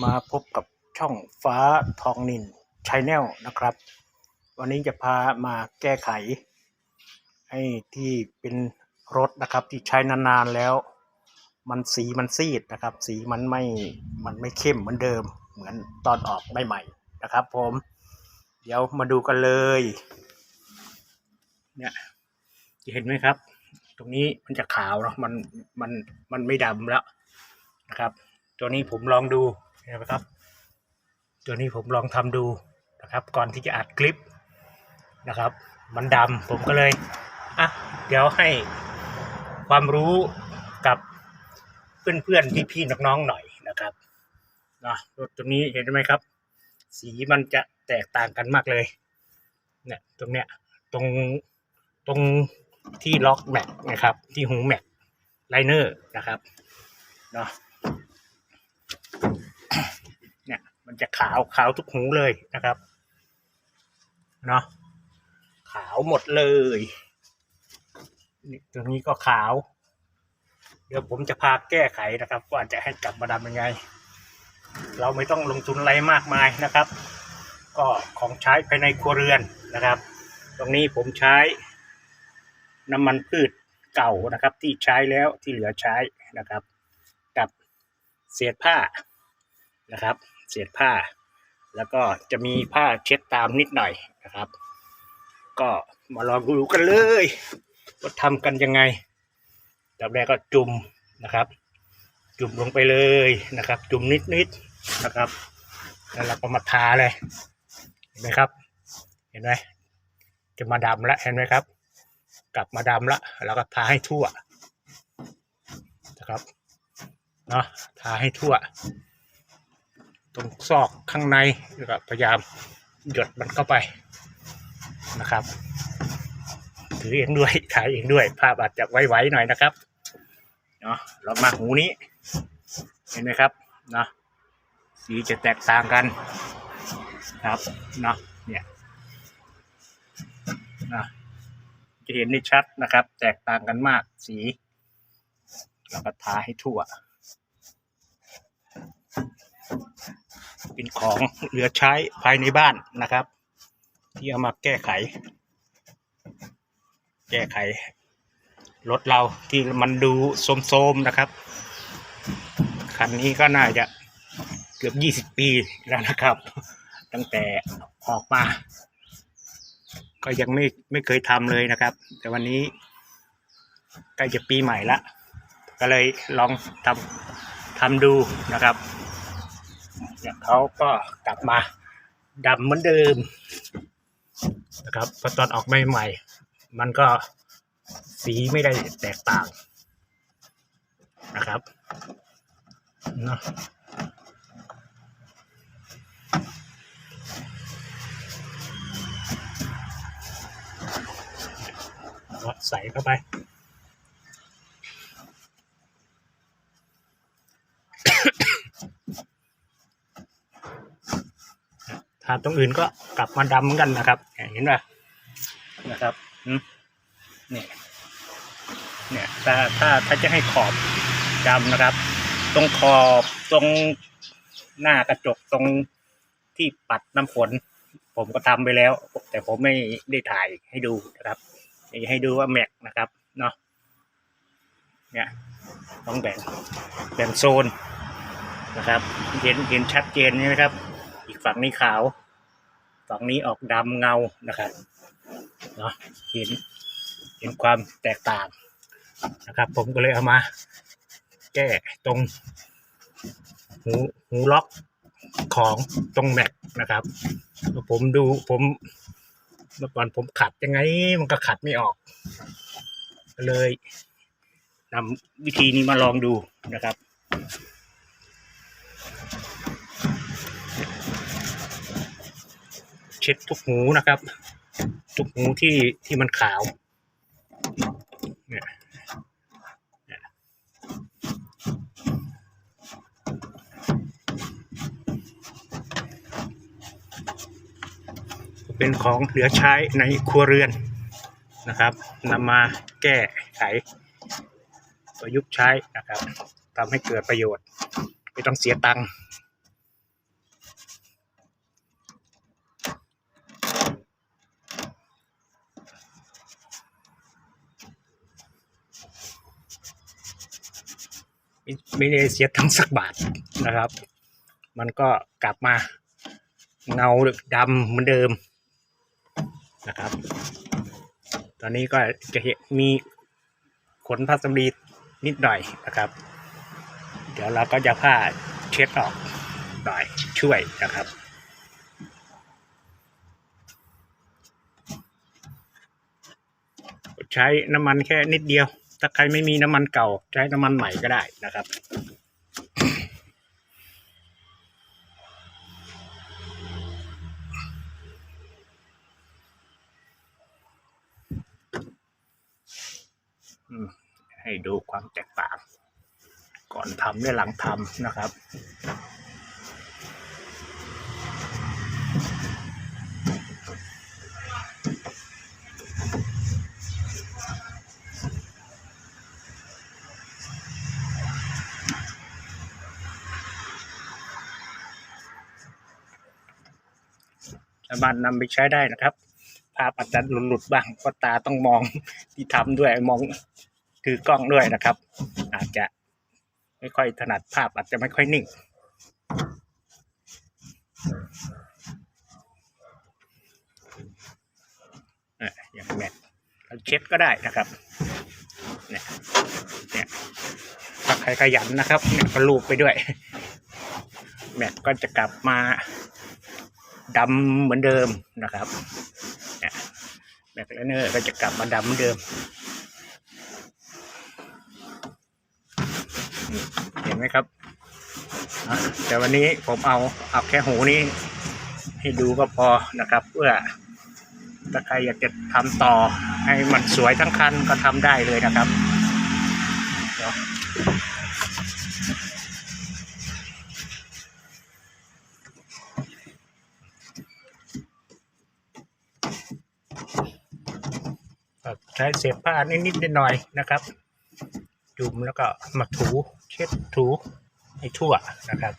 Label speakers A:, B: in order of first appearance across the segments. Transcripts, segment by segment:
A: มาพบกับช่องฟ้าทองนินชแนลนะครับ วันนี้จะพามาแก้ไข ให้ที่เป็นรถนะครับที่ใช้นานๆแล้ว มันสีมันซีดนะครับ สีมันไม่มันไม่เข้มเหมือนเดิม เหมือนตอนออกใหม่ๆนะครับ ผม เดี๋ยวมาดูกันเลยเนี่ยจะเห็นไหมครับ ตรงนี้มันจะขาวเนาะมันมันมันไม่ดำแล้วนะครับ ตัวนี้ผมลองดู นไหมครับ ตัวนี้ผมลองทำดูนะครับ ก่อนที่จะอัดคลิปนะครับ มันดำผมก็เลยอะเดี๋ยวให้ความรู้กับเพื่อนๆพี่ๆน้องๆหน่อยนะครับนะรถตัวนี้เห็นไหมครับ สีมันจะแตกต่างกันมากเลย เนี่ยตรงเนี้ยตรงตรงที่ล็อกแม็กนะครับ ที่หูแม็กไลเนอร์นะครับเนาะ เนี่ย มันจะขาวขาวทุกหูเลยนะครับเนาะขาวหมดเลยตรงนี้ก็ขาว เดี๋ยวผมจะพาแก้ไขนะครับว่าจะให้กลับมาดำยังไง เราไม่ต้องลงทุนอะไรมากมายนะครับ ก็ของใช้ภายในครัวเรือนนะครับ ตรงนี้ผมใช้น้ำมันพืชเก่านะครับ ที่ใช้แล้วที่เหลือใช้นะครับ กับเศษผ้านะครับ เศษผ้า แล้วก็จะมีผ้าเช็ดตามนิดหน่อยนะครับ ก็มาลองดูกันเลยว่าทำกันยังไงดับแรกก็จุ่มนะครับ จุ่มลงไปเลยนะครับ จุ่มนิดๆนะครับแล้วเราก็มาทาเลยเห็นไหมครับ เห็นไหมจะมาดำแล้วเห็นไหมครับ กลับมาดำแล้วแล้วก็ทาให้ทั่วนะครับเนาะทาให้ทั่ว ตรงซอกข้างในแล้วก็พยายามหยดมันเข้าไปนะครับ ถือเองด้วยถ่ายเองด้วย ภาพอาจจะไวๆหน่อยนะครับเนาะเรามาหูนี้ เห็นไหมครับเนาะสีจะแตกต่างกันครับเนาะเนี่ยนะจะเห็นได้ชัดนะครับ แตกต่างกันมากสีเราก็ทาให้ทั่ว เป็นของเหลือใช้ภายในบ้านนะครับ ที่เอามาแก้ไข แก้ไขรถเราที่มันดูโทรมๆนะครับ คันนี้ก็น่าจะเกือบยี่สิบปีแล้วนะครับ ตั้งแต่ออกมา ก็ยังไม่ไม่เคยทำเลยนะครับ แต่วันนี้ใกล้จะปีใหม่ละ ก็เลยลองทำทำดูนะครับ เนี่ยเขาก็กลับมาดำเหมือนเดิมนะครับพราะตอนออกใหม่ๆมันก็สีไม่ได้แตกต่างนะครับเนาะใส่เข้าไปาตรงอื่นก็กลับมาดำเหมือนกันนะครับ เห็นป่ะนะครับเนี่ยเนี่ยถ้าถ้าถ้าจะให้ขอบดำนะครับ ตรงขอบตรงหน้ากระจกตรงที่ปัดน้ำฝนผมก็ทำไปแล้ว แต่ผมไม่ได้ถ่ายให้ดูนะครับให้ดูว่าแม็กนะครับเนาะเนี่ยต้องแบ่งแบ่งโซนนะครับ เห็นเห็นชัดเจนใช่ไหมครับ อีกฝั่งนี้ขาว ฝั่งนี้ออกดำเงานะครับเนาะเห็นเห็นความแตกต่างนะครับ ผมก็เลยเอามา แก้ตรง หูหูล็อกของตรงแม็กนะครับผมดูผมเมื่อก่อนผมขัดยังไง มันก็ขัดไม่ออกเลยนำวิธีนี้มาลองดูนะครับ เช็ดทุกหูนะครับ ทุกหูที่ที่มันขาวเนี่ยเนี่ยเป็นของเหลือใช้ในครัวเรือนนะครับนำมาแก้ไข ประยุกต์ใช้นะครับทำให้เกิดประโยชน์ ไม่ต้องเสียตังค์ ไม่ได้เสียทั้งสักบาทนะครับ มันก็กลับมาเงาดำเหมือนเดิมนะครับ ตอนนี้ก็จะเห็นมีขนพัสดีนิดหน่อยนะครับ เดี๋ยวเราก็จะผ้าเช็ดออกหน่อยช่วยนะครับใช้น้ำมันแค่นิดเดียว ถ้าใครไม่มีน้ำมันเก่าใช้น้ำมันใหม่ก็ได้นะครับ ให้ดูความแตกต่าง ก่อนทำและหลังทำนะครับ สามารถนำไปใช้ได้นะครับภาพอาจจะหลุดๆบ้างเพราะตาต้องมองที่ทำด้วยมองถือกล้องด้วยนะครับ อาจจะไม่ค่อยถนัดภาพอาจจะไม่ค่อยนิ่งอะอย่างแมทเราเช็ดก็ได้นะครับเนี่ยเนี่ยถ้าใครขยันนะครับเนี่ยก็ลูบไปด้วย แมทก็จะกลับมา ดำเหมือนเดิมนะครับแมทแล้วเนอร์ก็จะกลับมาดำเหมือนเดิม เห็นไหมครับ แต่วันนี้ผมเอาเอาแค่หูนี้ ให้ดูก็พอนะครับ เพื่อถ้าใครอยากจะทำต่อให้มันสวยทั้งคันก็ทำได้เลยนะครับเดี๋ยว ใช้เศษผ้านิดๆหน่อยๆนะครับ จุ่มแล้วก็มาถูเช็ดถูให้ทั่วนะครับ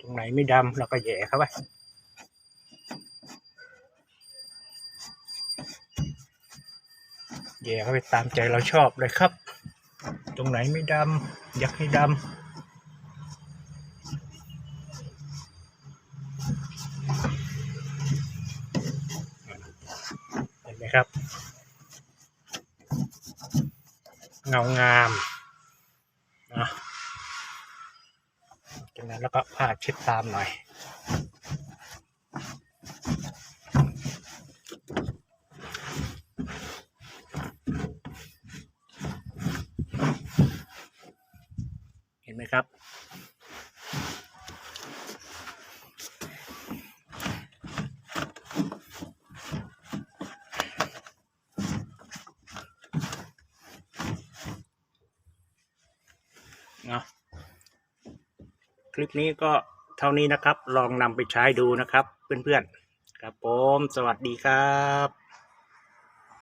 A: ตรงไหนไม่ดำเราก็แย่เข้าไปแย่เข้าไปตามใจเราชอบเลยครับ ตรงไหนไม่ดำอยากให้ดำ นไหมครับ เงางามนะจากนั้นแล้วก็ผ้าเช็ดตามหน่อยเห็นไหมครับ คลิปนี้ก็เท่านี้นะครับ ลองนำไปใช้ดูนะครับ เพื่อนๆครับผม สวัสดีครับ